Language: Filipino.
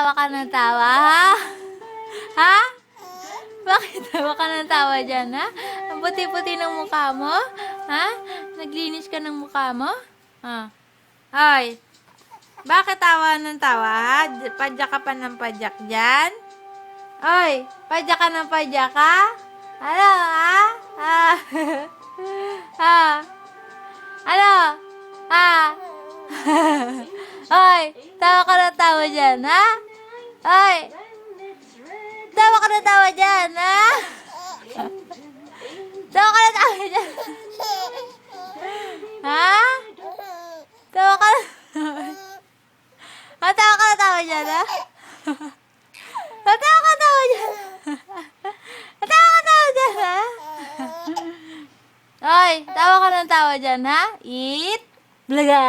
tawa ka ng tawa, ha? Ha? Bakit tawa ka ng tawa dyan, ha? Ang puti-puti ng mukha mo? Ha? Naglinis ka ng mukha mo? Ha? Ay, bakit tawa ng tawa, ha? Padyak ka pa ng padyak dyan? Oy, padyak ka ng padyak, ha? Ano, ha? Ha? ha? Ano? Ha? Oy, tawa ka ng tawa dyan, ha? Oy, tawa ka ng tawa dyan, ha? Tawa ka ng tawa dyan. Ha? Tawa ka ng... Ah, tawa ka ng tawa dyan, ha? Ah, tawa ka tawa dyan. Ah, tawa ka tawa dyan, ha? Oy, tawa ka ng tawa dyan, ha? Eat. Blaga.